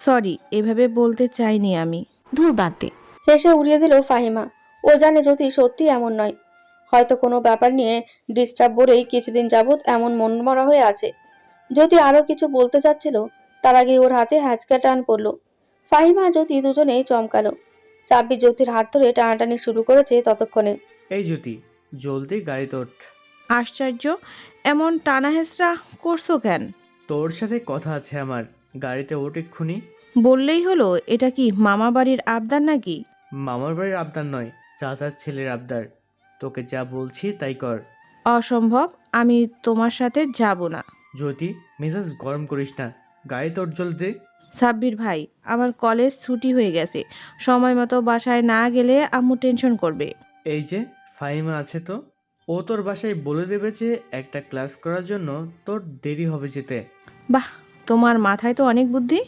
Sorry এভাবে বলতে চাইনি আমি। ধুর বাদ দে। হেসে উড়িয়ে দিল ফাহিমা। ও জানে যদি সত্যি এমন নয় হয়তো কোনো ব্যাপার নিয়ে ডিস্টার্ব বলেই কিছুদিন যাবৎ এমন মনমরা হয়ে আছে। যদি আরও কিছু বলতে চাচ্ছিল তার আগে ওর হাতে হ্যাচকা টান পড়ল। ফাহিমা জ্যোতি দুজনেই চমকালো। সাব্বি জ্যোতির হাত ধরে টানাটানি শুরু করেছে ততক্ষণে। এই জ্যোতি জলদি গাড়িতে ওঠ আশ্চর্য এমন টানা হেসরা করছ কেন? তোর সাথে কথা আছে আমার। গাড়িতে ওঠ এক্ষুনি। বললেই হলো এটা কি মামা বাড়ির আবদার নাকি? মামার বাড়ির আবদার নয় চাচার ছেলের আবদার। তোকে যা বলছি তাই কর। অসম্ভব আমি তোমার সাথে যাব না। জ্যোতি মেজাজ গরম করিস না। গাড়িতে ওঠ জলদি সাব্বির ভাই আমার কলেজ ছুটি হয়ে গেছে। সময় মতো বাসায় না গেলে আম্মু টেনশন করবে। এই যে ফাহিমা আছে তো? ও তোর বাসায় বলে দেবে যে একটা ক্লাস করার জন্য তোর দেরি হবে যেতে। বাহ তোমার মাথায় তো অনেক বুদ্ধি?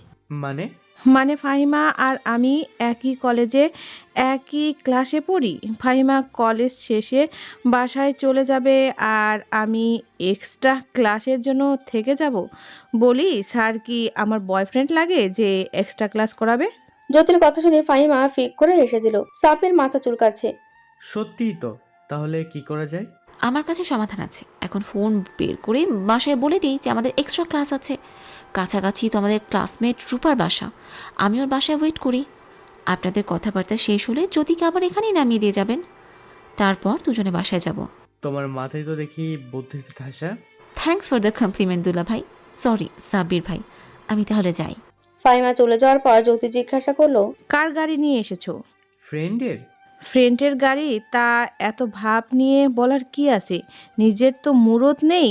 মানে? মানে ফাহিমা আর আমি একই কলেজে একই ক্লাসে পড়ি? ফাহিমা কলেজ শেষে বাসায় চলে যাবে আর আমি এক্সট্রা ক্লাসের জন্য থেকে যাব? বলি স্যার কি আমার বয়ফ্রেন্ড লাগে যে এক্সট্রা ক্লাস করাবে? জ্যোতির কথা শুনে ফাহিমা ফিক করে হেসে দিল। সাপের মাথা চুলকাচ্ছে। সত্যিই তো। তাহলে কি করা যায়? আমার কাছে সমাধান আছে। এখন ফোন বের করে বাসায় বলে দিই যে আমাদের এক্সট্রা ক্লাস আছে। কাছাকাছি তো আমাদের ক্লাসমেট রূপার বাসা। আমি ওর বাসায় ওয়েট করি। আপনাদের কথাবার্তা শেষ হলে জ্যোতিকে আবার এখানেই নামিয়ে দিয়ে যাবেন তারপর দুজনে বাসায় যাব। তোমার মাথায় তো দেখি বুদ্ধিতে ঠাসা থ্যাঙ্কস ফর দ্য কমপ্লিমেন্ট দুলা ভাই। সরি সাব্বির ভাই। আমি তাহলে যাই। ফাইমা চলে যাওয়ার পর জ্যোতি জিজ্ঞাসা করল কার গাড়ি নিয়ে এসেছ? ফ্রেন্ডের ফ্রেন্ডের গাড়ি তা এত ভাব নিয়ে বলার কি আছে? নিজের তো মুরত নেই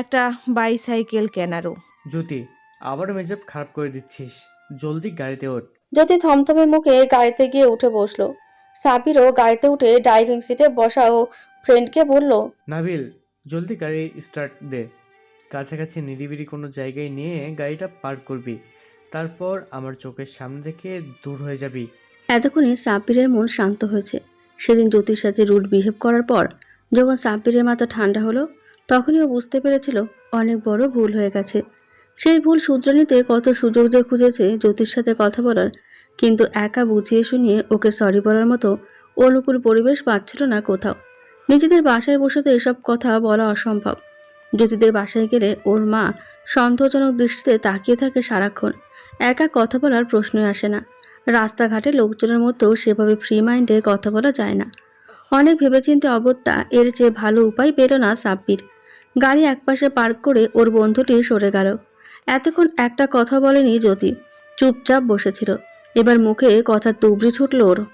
একটা বাইসাইকেল কেনারও। জ্যোতি আবার মেজাব খারাপ করে দিচ্ছিস। জলদি গাড়িতে ওঠ। জ্যোতি থমথমে মুখে গাড়িতে গিয়ে উঠে বসল। সাবিরও গাড়িতে উঠে ড্রাইভিং সিটে বসা ও ফ্রেন্ডকে বলল নাবিল জলদি গাড়ি স্টার্ট দে। কাছাকাছি নিরিবিলি কোনো জায়গায় নিয়ে গাড়িটা পার্ক করবি। তারপর আমার চোখের সামনে থেকে দূর হয়ে যাবি। এতক্ষণে সাব্বিরের মন শান্ত হয়েছে। সেদিন জ্যোতির সাথে রুট বিহেভ করার পর যখন সাব্বিরের মাথা ঠান্ডা হলো, তখনই ও বুঝতে পেরেছিল অনেক বড় ভুল হয়ে গেছে। সেই ভুল শুধরে নিতে কত সুযোগ যে খুঁজেছে জ্যোতির সাথে কথা বলার, কিন্তু একা বুঝিয়ে শুনিয়ে ওকে সরি বলার মতো অনুকূল পরিবেশ পাচ্ছিল না কোথাও। নিজেদের বাসায় বসে তো এসব কথা বলা অসম্ভব। জ্যোতিদের বাসায় গেলে ওর মা সন্দেহজনক দৃষ্টিতে তাকিয়ে থাকে সারাক্ষণ। একা কথা বলার প্রশ্নই আসে না। রাস্তাঘাটে লোকজনের মতো সেভাবে ফ্রি মাইন্ডে কথা বলা যায় না। অনেক ভেবেচিন্তে অগত্যা এর চেয়ে ভালো উপায় পেল না সাব্বির। গাড়ি একপাশে পার্ক করে ওর বন্ধুটি সরে গেল। এতক্ষণ একটা কথা বলেনি জ্যোতি। চুপচাপ বসেছিল। এবার মুখে কথা তুবড়ি ছুটল ওর।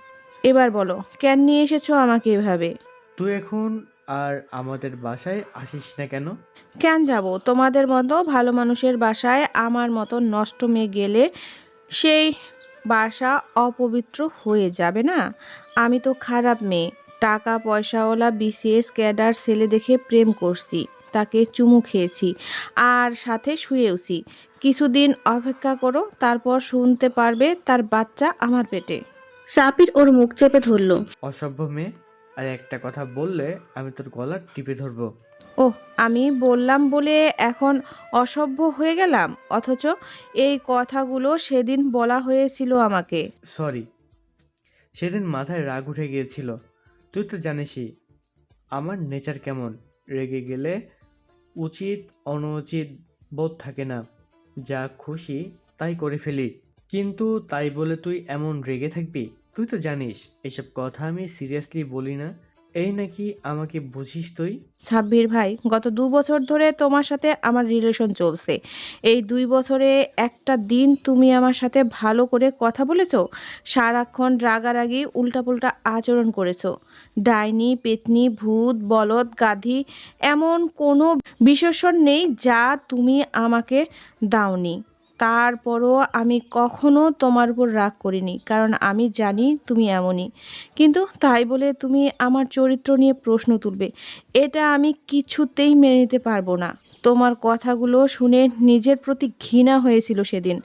এবার বলো কেন নিয়ে এসেছ আমাকে এভাবে? তুই এখন আর আমাদের বাসায় আসিস না কেন? কেন যাব? তোমাদের মতো ভালো মানুষের বাসায় আমার মতো নষ্ট মেয়ে গেলে সেই বাসা অপবিত্র হয়ে যাবে না? আমি তো খারাপ মেয়ে। টাকা পয়সাওয়ালা বিসিএস ক্যাডার ছেলে দেখে প্রেম করছি তাকে চুমু খেয়েছি আর সাথে শুয়েওছি। কিছুদিন অপেক্ষা করো তারপর শুনতে পারবে তার বাচ্চা আমার পেটে। সাপির ওর মুখ চেপে ধরল। অসভ্য মেয়ে। আর একটা কথা বললে আমি তোর গলা টিপে ধরবো। ও আমি বললাম বলে এখন অসভ্য হয়ে গেলাম অথচ এই কথাগুলো সেদিন বলা হয়েছিল আমাকে। সরি সেদিন মাথায় রাগ উঠে গিয়েছিল। তুই তো জানিসই আমার নেচার কেমন? রেগে গেলে উচিত অনুচিত বোধ থাকে না। যা খুশি তাই করে ফেলি কিন্তু তাই বলে তুই এমন রেগে থাকবি? তুই তো জানিস, এসব কথা আমি সিরিয়াসলি বলি না। এই নাকি আমাকে বুঝিস তুই? সাব্বির ভাই, গত দু বছর ধরে তোমার সাথে আমার রিলেশন চলছে। এই দুই বছরে একটা দিন তুমি আমার সাথে ভালো করে কথা বলেছ, সারাক্ষণ রাগারাগি, উল্টাপুল্টা আচরণ করেছ। ডাইনি, পেতনি, ভূত, বলদ, গাধি, এমন কোনো বিশেষণ নেই যা তুমি আমাকে দাওনি। তারপরও আমি কখনো তোমার উপর রাগ করিনি, কারণ আমি জানি তুমি এমনই। কিন্তু তাই বলে তুমি আমার চরিত্র নিয়ে প্রশ্ন তুলবে, এটা আমি কিছুতেই মেনে নিতে পারব না। তোমার কথাগুলো শুনে নিজের প্রতি ঘৃণা হয়েছিল সেদিন।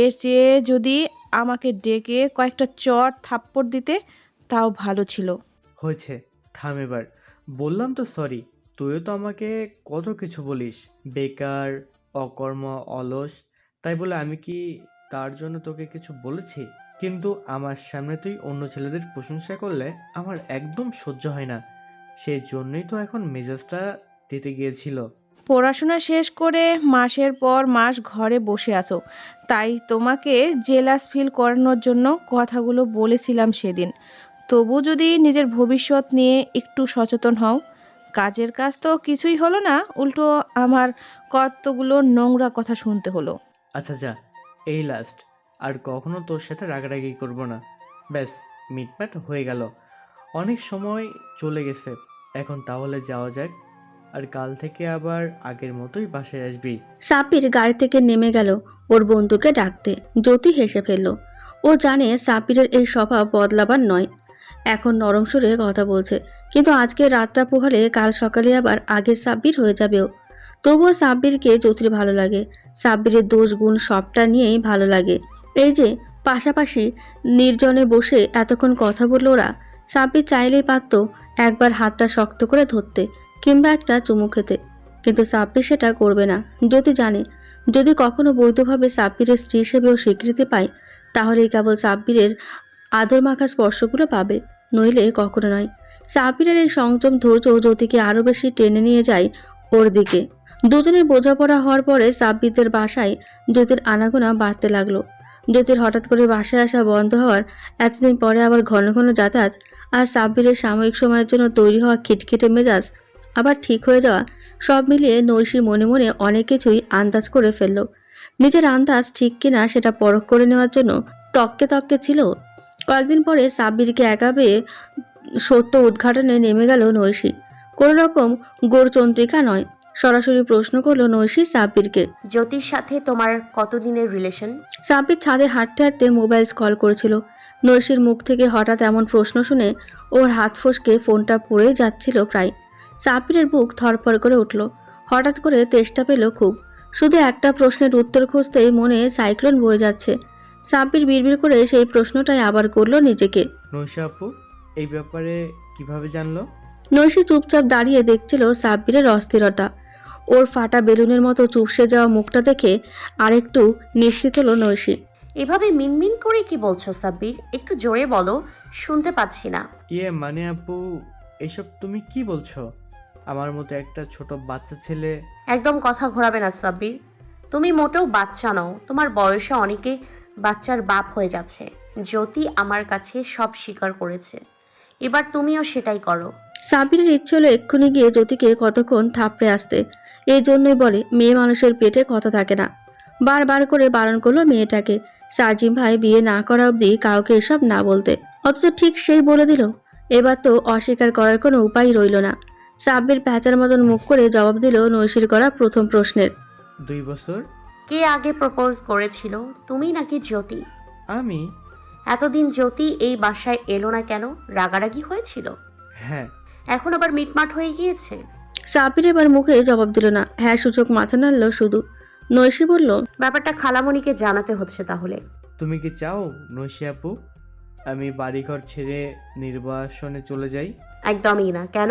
এর চেয়ে যদি আমাকে ডেকে কয়েকটা চট থাপ্পড় দিতে, তাও ভালো ছিল। হয়েছে, থাম এবার। বললাম তো সরি তুইও তো আমাকে কত কিছু বলিস, বেকার, অকর্ম, অলস। তাই বলে আমি কি তার জন্য তোকে কিছু বলেছি? কিন্তু আমার সামনে তুই অন্য ছেলেদের প্রশংসা করলে আমার একদম সহ্য হয় না। সেই জন্যই তো এখন মেজাজটা তেতে গিয়েছিল। পড়াশোনা শেষ করে মাসের পর মাস ঘরে বসে আছো। তাই তোমাকে জেলাস ফিল করানোর জন্য কথাগুলো বলেছিলাম সেদিন। তবু যদি নিজের ভবিষ্যৎ নিয়ে একটু সচেতন হও। কাজের কাজ তো কিছুই হলো না, উল্টো আমার কতগুলো নোংরা কথা শুনতে হলো। আচ্ছা যা এই লাস্ট আর কখনো তোর সাথে রাগারাগি করব না। ব্যাস, মিটমাট হয়ে গেল। অনেক সময় চলে গেছে। এখন তাহলে যাওয়া যাক। আর কাল থেকে আবার আগের মতোই বাসায় আসবি। সাপির গাড়ি থেকে নেমে গেল ওর বন্ধুকে ডাকতে। জ্যোতি হেসে ফেলল, ও জানে সাপিরের এই স্বভাব বদলাবার নয়। এখন নরম সুরে কথা বলছে, কিন্তু আজকে রাতটা পোহালে কাল সকালে আবার আগের সাব্বির হয়ে যাবে ও। তবুও সাব্বিরকে জ্যোতির ভালো লাগে। সাব্বিরের দোষ গুণ সবটা নিয়েই ভালো লাগে। এই যে, পাশাপাশি নির্জনে বসে এতক্ষণ কথা বলল ওরা, সাব্বির চাইলেই পারত একবার হাতটা শক্ত করে ধরতে কিংবা একটা চুমু খেতে। কিন্তু সাব্বির সেটা করবে না। যদি জানে, যদি কখনো বৈধভাবে সাব্বিরের স্ত্রী হিসেবেও স্বীকৃতি পায় তাহলেই কেবল সাব্বিরের আদর মাখা স্পর্শগুলো পাবে, নইলে কখনো নয়। সাব্বিরের এই সংযম ধৈর্য জ্যোতিকে আরও বেশি টেনে নিয়ে যায় ওর দিকে। দুজনের বোঝাপড়া হওয়ার পরে সাব্বিদের বাসায় জ্যোতির আনাগোনা বাড়তে লাগল। জ্যোতির হঠাৎ করে বাসায় আসা বন্ধ হওয়ার এতদিন পরে আবার ঘন ঘন যাতায়াত আর সাব্বিরের সাময়িক সময়ের জন্য তৈরি হওয়া খিটখিটে মেজাজ আবার ঠিক হয়ে যাওয়া সব মিলিয়ে নৈশী মনে মনে অনেক কিছুই আন্দাজ করে ফেলল। নিজের আন্দাজ ঠিক কিনা সেটা পরখ করে নেওয়ার জন্য তককে তককে ছিল। কয়েকদিন পরে সাব্বিরকে একা পেয়ে সত্য উদ্ঘাটনে নেমে গেল নৈশী। কোনো রকম গোরচন্দ্রিকা নয় সরাসরি প্রশ্ন করল নৈশী সাব্বিরকে। জ্যোতির সাথে তোমার কতদিনের রিলেশন সাব্বির ছাদে হাঁটতে হাঁটতে মোবাইল কল করেছিল। নৈশীর মুখ থেকে হঠাৎ এমন প্রশ্ন শুনে ওর হাত ফসকে ফোনটা পড়ে যাচ্ছিল প্রায়। সাব্বিরের বুক ধরপর করে উঠল। হঠাৎ করে তেষ্টা পেল খুব। শুধু একটা প্রশ্নের উত্তর খুঁজতেই মনে সাইক্লোন বয়ে যাচ্ছে। সাব্বির বিড়বিড় করে সেই প্রশ্নটাই আবার করল নিজেকে। নৈশা আপু এই ব্যাপারে কীভাবে জানলো? নৈশী চুপচাপ দাঁড়িয়ে দেখছিল সাব্বিরের অস্থিরতা। ওর ফাটা বেলুনের মতো চুপসে যাওয়া মুখটা দেখে আরেকটু নিশ্চিত হলো নৈশী। এভাবে মিনমিন করে কি বলছো সাব্বির? একটু জোরে বলো শুনতে পাচ্ছি না। ইয়ে মানে আপু এসব তুমি কি বলছো? আমার মতো একটা ছোট বাচ্চা ছেলে। একদম কথা ঘোরাবে না সাব্বির। তুমি মোটেও বাচ্চা নও তোমার বয়সে অনেকে বাচ্চার বাপ হয়ে যাচ্ছে। জ্যোতি আমার কাছে সব স্বীকার করেছে। এবার তুমিও সেটাই করো। সাবিরের ইচ্ছে হলো এক্ষুনি গিয়ে জ্যোতিকে কতক্ষণ থাপড়ে আসতে। এই জন্যই বলে মেয়ে মানুষের পেটে কথা থাকে না। বারবার করে বারণ করল মেয়েটাকে। সার্জিম ভাই বিয়ে না করা অবধি কাউকে এসব না বলতে। অথচ ঠিক সেই বলে দিল এবার তো অস্বীকার করার কোনো উপায় রইল না। সাব্বির প্যাঁচার মতন মুখ করে জবাব দিল নৈশির করা প্রথম প্রশ্নের। দুই বছর? কে আগে প্রপোজ করেছিল? তুমি নাকি জ্যোতি? আমি? এতদিন জ্যোতি এই বাসায় এলো না কেন? রাগারাগি হয়েছিল? হ্যাঁ এখন আবার মিটমাট হয়ে গিয়েছে? সাব্বির এবার মুখে জবাব দিল না। হ্যাঁ সূচক মাথা নাড়ল শুধু। নৈশি বলল ব্যাপারটা খালামণিকে জানাতে হচ্ছে তাহলে। তুমি কি চাও নৈশি আপু? আমি বাড়িঘর ছেড়ে নির্বাসনে চলে যাই। একদমই না। কেন?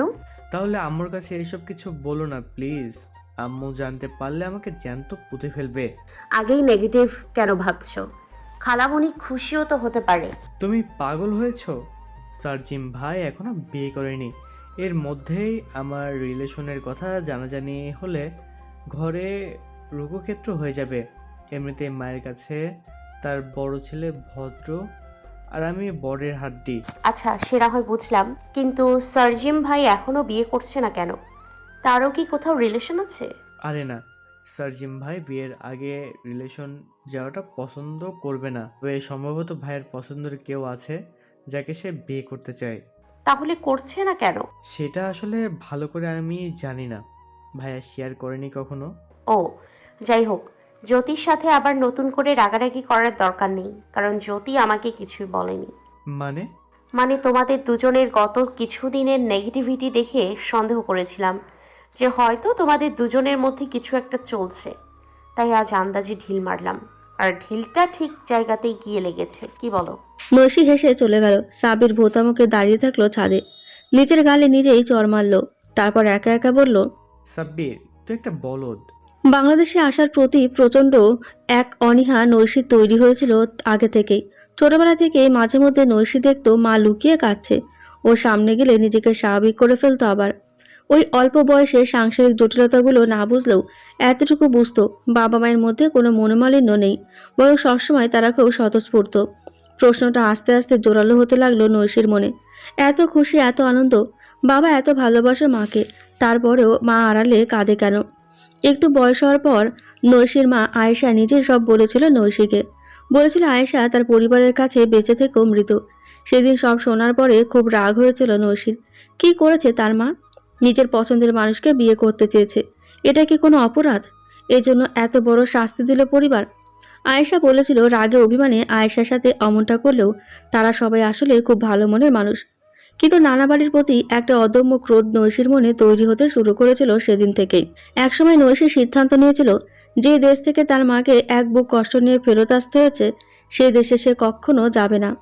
তাহলে আম্মুর কাছে এইসব কিছু বলো না প্লিজ। আম্মু জানতে পারলে আমাকে জ্যান্ত পুঁতে ফেলবে। আগেই নেগেটিভ কেন ভাবছ? খালামণি খুশিও তো হতে পারে। তুমি পাগল হয়েছো? সার্জিম ভাই এখনও বিয়ে করেনি। এর মধ্যেই আমার রিলেশনের কথা জানাজানি হলে ঘরে রোগক্ষেত্র হয়ে যাবে। এমনিতে মায়ের কাছে তার বড় ছেলে ভদ্র আর আমি বরের হাড্ডি। আচ্ছা সেটা হয় বুঝলাম কিন্তু সার্জিম ভাই এখনও বিয়ে করছে না কেন? তারও কি কোথাও রিলেশন আছে? আরে না সার্জিম ভাই বিয়ের আগে রিলেশন যাওয়াটা পছন্দ করবে না। তবে সম্ভবত ভাইয়ের পছন্দের কেউ আছে যাকে সে বিয়ে করতে চায়। তাহলে করছে না কেন? সেটা আসলে ভালো করে আমি জানি না। ভাইয়া শেয়ার করেনি কখনো। ও যাই হোক জ্যোতির সাথে আবার নতুন করে রাগারাগি করার দরকার নেই কারণ জ্যোতি আমাকে কিছুই বলেনি। মানে? মানে তোমাদের দুজনের গত কিছুদিনের নেগেটিভিটি দেখে সন্দেহ করেছিলাম যে হয়তো তোমাদের দুজনের মধ্যে কিছু একটা চলছে। তাই আজ আন্দাজে ঢিল মারলাম। ঢিলটা ঠিক জায়গাতেই গিয়ে লেগেছে কি বলো? নৈশি হেসে চলে গেল। সাবির ভোতামুখে দাঁড়িয়ে থাকল ছাদে। নিজের গালে নিজেই চর মারল। তারপর একা একা বলল সাব্বির তুই একটা বলদ। বাংলাদেশে আসার প্রতি প্রচণ্ড এক অনীহা নৈশী তৈরি হয়েছিল আগে থেকেই। ছোটবেলা থেকে মাঝে মধ্যে নৈশি দেখতো মা লুকিয়ে কাঁদছে। ও সামনে গেলে নিজেকে স্বাভাবিক করে ফেলতো আবার। ওই অল্প বয়সে সাংসারিক জটিলতাগুলো না বুঝলেও এতটুকু বুঝত বাবা মায়ের মধ্যে কোনো মনোমালিন্য নেই, বরং সবসময় তারা খুব স্বতঃস্ফূর্ত। প্রশ্নটা আস্তে আস্তে জোরালো হতে লাগল নৈশীর মনে। এত খুশি, এত আনন্দ, বাবা এত ভালোবাসে মাকে, তারপরেও মা আড়ালে কাঁদে কেন? একটু বয়স হওয়ার পর নৈশীর মা আয়েশা নিজে সব বলেছিল নৈশীকে। বলেছিল আয়েশা তার পরিবারের কাছে বেঁচে থেকেও মৃত। সেদিন সব শোনার পরে খুব রাগ হয়েছিল নৈশীর। কি করেছে তার মা? নিজের পছন্দের মানুষকে বিয়ে করতে চেয়েছে। এটা কি কোনো অপরাধ? এজন্য এত বড় শাস্তি দিল পরিবার। আয়েশা বলেছিল, রাগে অভিমানে আয়েশার সাথে অমনটা করলেও তারা সবাই আসলে খুব ভালো মনের মানুষ। কিন্তু নানা বাড়ির প্রতি একটা অদম্য ক্রোধ নৈশীর মনে তৈরি হতে শুরু করেছিল সেদিন থেকেই। একসময় নৈশী সিদ্ধান্ত নিয়েছিল যে দেশ থেকে তার মাকে এক বুক কষ্ট নিয়ে ফেরত আসতে হয়েছে, সেই দেশে সে কখনো যাবে না।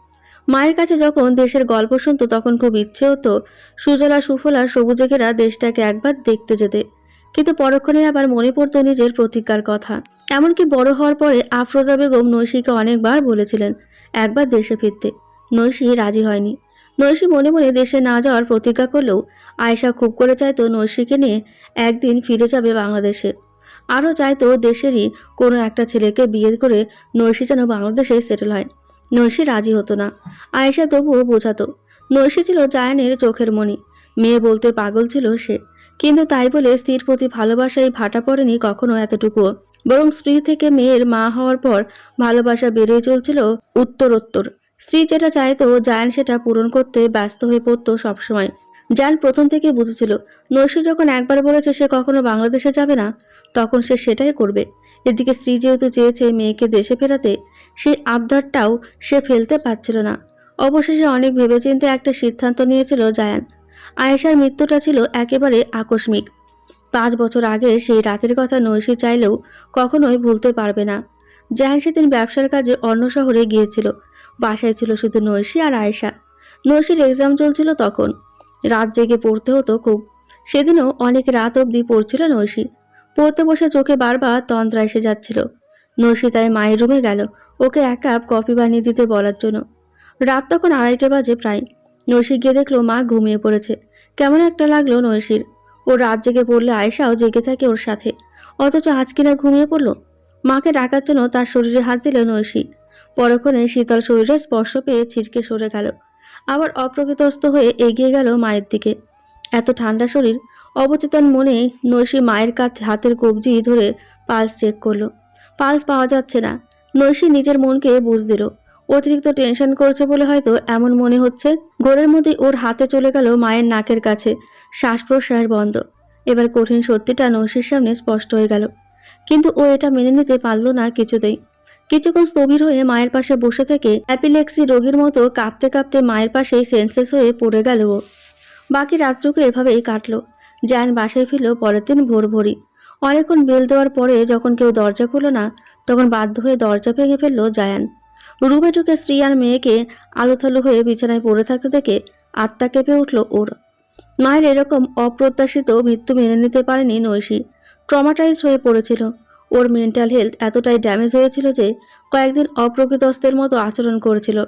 মায়ের কাছে যখন দেশের গল্প শুনতো, তখন খুব ইচ্ছে হতো সুজলা, সুফলা, সবুজে ঘেরা দেশটাকে একবার দেখতে যেতে। কিন্তু পরক্ষণে আবার মনে পড়তো নিজের প্রতিজ্ঞার কথা। এমনকি বড় হওয়ার পরে আফরোজা বেগম নৈশীকে অনেকবার বলেছিলেন, একবার দেশে ফিরতে। নৈশী রাজি হয়নি। নৈশী মনে মনে দেশে না যাওয়ার প্রতিজ্ঞা করলেও আয়েশা খুব করে চাইতো নৈশীকে নিয়ে একদিন ফিরে যাবে বাংলাদেশে। আরও চাইতো দেশেরই কোনো একটা ছেলেকে বিয়ে করে নৈশী যেন বাংলাদেশে সেটেল হয়। নৈশী রাজি হতো না। আয়েশা তবুও বোঝাতো, নৈশি ছিল জায়ানের চোখের মণি। মেয়ে বলতে পাগল ছিল সে, কিন্তু তাই বলে স্ত্রীর প্রতি ভালোবাসায় ভাটা পড়েনি কখনো এতটুকুও। বরং স্ত্রী থেকে মেয়ের মা হওয়ার পর ভালোবাসা বেড়েই চলছিল উত্তরোত্তর। স্ত্রী যেটা চাইতো, জায়ান সেটা পূরণ করতে ব্যস্ত হয়ে পড়তো সবসময়। জায়ান প্রথম থেকে বুঝেছিল, নৈশী যখন একবার বলেছে সে কখনো বাংলাদেশে যাবে না, তখন সে সেটাই করবে। এদিকে স্ত্রী যেহেতু চেয়েছে মেয়েকে দেশে ফেরাতে, সেই আবদারটাও সে ফেলতে পারছিল না। অবশেষে অনেক ভেবেচিন্তে একটা সিদ্ধান্ত নিয়েছিল জায়ান। আয়েশার মৃত্যুটা ছিল একেবারে আকস্মিক। পাঁচ বছর আগে সেই রাতের কথা নৈশী চাইলেও কখনোই ভুলতে পারবে না। জায়ান সেদিন ব্যবসার কাজে অন্য শহরে গিয়েছিল। বাসায় ছিল শুধু নৈশী আর আয়েশা। নৈশীর এক্সাম চলছিল তখন। রাত জেগে পড়তে হতো খুব। সেদিনও অনেক রাত অবধি পড়ছিল নৈশী। পড়তে বসে চোখে বারবার তন্দ্রা এসে যাচ্ছিল। নৈশী তাই মায়ের রুমে গেল ওকে এক কাপ কফি বানিয়ে দিতে বলার জন্য। রাত তখন আড়াইটে বাজে প্রায়। নৈশী গিয়ে দেখল মা ঘুমিয়ে পড়েছে। কেমন একটা লাগল নৈশীর। ও রাত জেগে পড়লে আয়েশাও জেগে থাকে ওর সাথে। অথচ আজ কিনা ঘুমিয়ে পড়ল? মাকে ডাকার জন্য তার শরীরে হাত দিল নৈশী। পরক্ষণে শীতল শরীরে স্পর্শ পেয়ে ছিটকে সরে গেল। আবার অপ্রকৃতস্থ হয়ে এগিয়ে গেল মায়ের দিকে। এত ঠান্ডা শরীর, অবচেতন মনে নৈশী মায়ের কাছে হাতের কবজি ধরে পালস চেক করল। পালস পাওয়া যাচ্ছে না। নৈশী নিজের মনকে বুঝ দিল। অতিরিক্ত টেনশন করছে বলে হয়তো এমন মনে হচ্ছে। ঘোরের মধ্যে ওর হাতে চলে গেল মায়ের নাকের কাছে। শ্বাস প্রশ্বাস বন্ধ। এবার কঠিন সত্যিটা নৈশীর সামনে স্পষ্ট হয়ে গেল। কিন্তু ও এটা মেনে নিতে পারল না কিছুতেই। কিছুক্ষণ স্থবির হয়ে মায়ের পাশে বসে থেকে অ্যাপিলেক্সি রোগীর মতো কাঁপতে কাঁপতে মায়ের পাশেই সেন্সেস হয়ে পড়ে গেল বাকি রাতটুকু এভাবেই কাটলো। জ্যান বাসায় ফিরল পরের দিন ভোর ভোরই অনেকক্ষণ বেল দেওয়ার পরে যখন কেউ দরজা খুলল না, তখন বাধ্য হয়ে দরজা ভেঙে ফেলল জায়ান। রুমে ঢুকে স্ত্রী আর মেয়েকে আলোথালু হয়ে বিছানায় পড়ে থাকতে দেখে আত্মা কেঁপে উঠল ওর। মায়ের এরকম অপ্রত্যাশিত মৃত্যু মেনে নিতে পারেনি নৈশী। ট্রমাটাইজড হয়ে পড়েছিল। ওর মেন্টাল হেলথ এতটাই ড্যামেজ হয়েছিল যে কয়েকদিন অপ্রকৃতস্থের মতো আচরণ করেছিল।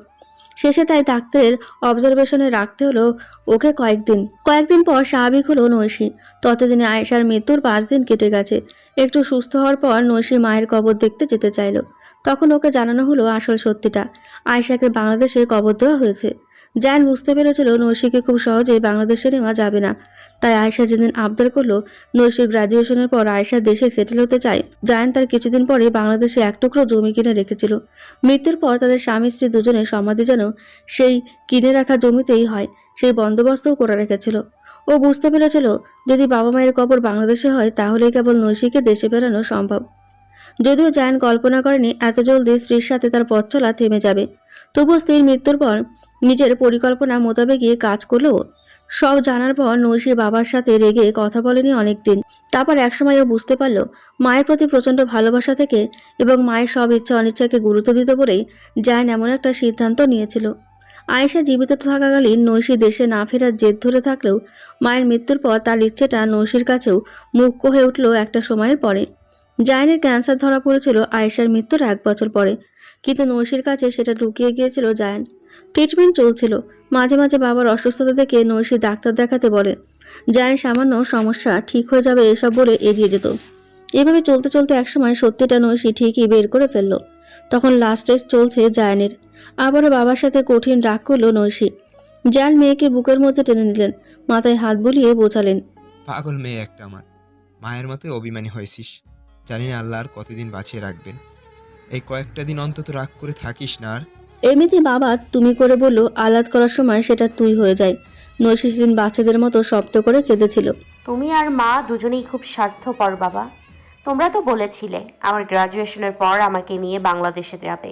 শেষে তাই ডাক্তারের অবজারভেশনে রাখতে হলো ওকে কয়েকদিন। কয়েকদিন পর স্বাভাবিক হলো নৈশী। ততদিনে আয়েশার মৃত্যুর পাঁচ দিন কেটে গেছে। একটু সুস্থ হওয়ার পর নৈশী মায়ের কবর দেখতে যেতে চাইলো। তখন ওকে জানানো হলো আসল সত্যিটা। আয়েশাকে বাংলাদেশে কবর দেওয়া হয়েছে। জায়ান বুঝতে পেরেছিল নৈশীকে খুব সহজেই বাংলাদেশে নেওয়া যাবে না। তাই আয়েশা যেদিন আবদার করল নৈশীর গ্রাজুয়েশনের পর আয়েশা দেশে সেটেল হতে চায়, জায়ান তার কিছুদিন পরে বাংলাদেশে এক টুকরো জমি কিনে রেখেছিল। মৃত্যুর পর তাদের স্বামী স্ত্রী দুজনে সমাধি যেন সেই কিনে রাখা জমিতেই হয়, সেই বন্দোবস্তও করে রেখেছিল। ও বুঝতে পেরেছিল, যদি বাবা মায়ের কবর বাংলাদেশে হয়, তাহলেই কেবল নৈশীকে দেশে বেরানো সম্ভব। যদিও জায়ান কল্পনা করেনি এত জলদি স্ত্রীর সাথে তার পথ চলা থেমে যাবে। তবুও স্ত্রীর মৃত্যুর পর নিজের পরিকল্পনা মোতাবেকই কাজ করল সব জানার পর নৈশী বাবার সাথে রেগে কথা বলেনি অনেকদিন। তারপর একসময় ও বুঝতে পারল, মায়ের প্রতি প্রচণ্ড ভালোবাসা থেকে এবং মায়ের সব ইচ্ছা অনিচ্ছাকে গুরুত্ব দিতে বলেই জায়ান এমন একটা সিদ্ধান্ত নিয়েছিল। আয়েশা জীবিত থাকাকালীন নৈশী দেশে না ফেরার জেদ ধরে থাকলেও মায়ের মৃত্যুর পর তার ইচ্ছেটা নৈশীর কাছেও মুখ্য হয়ে উঠল একটা সময়ের পরে। জায়নের ক্যান্সার ধরা পড়েছিল আয়েশার মৃত্যুর এক বছর পরে। কিন্তু নৈশির কাছে সেটা লুকিয়ে গিয়েছিল জায়ান। ট্রিটমেন্ট চলছিল। মাঝে মাঝে বাবার অসুস্থতা দেখে নৈশি ডাক্তার দেখাতে বলে, জায়ানের সামান্য সমস্যা ঠিক হয়ে যাবে এসব বলে এড়িয়ে যেত। এভাবে চলতে চলতে একসময় সত্যিটা নৈশি ঠিকই বের করে ফেলল। তখন লাস্ট স্টেজ চলছে জায়নের। আবারও বাবার সাথে কঠিন রাগ করল নৈশি। জায়ান মেয়েকে বুকের মধ্যে টেনে নিলেন, মাথায় হাত বুলিয়ে বোঝালেন, পাগল মেয়ে একটা আমার। মায়ের মতো অভিমানী হয়েছিস। জানি না আল্লাহ আর কতদিন বাঁচিয়ে রাখবেন। এই কয়েকটা দিন অন্তত রাগ করে থাকিস না আর। এমনিতে বাবা তুমি করে বলল আলাদ করার সময় সেটা তুই হয়ে যায়। নৈশি দিন বাচ্চাদের মতো শব্দ করে কেঁদেছিল। তুমি আর মা দুজনেই খুব স্বার্থপর বাবা। তোমরা তো বলেছিলে আমার গ্রাজুয়েশনের পর আমাকে নিয়ে বাংলাদেশে যাবে।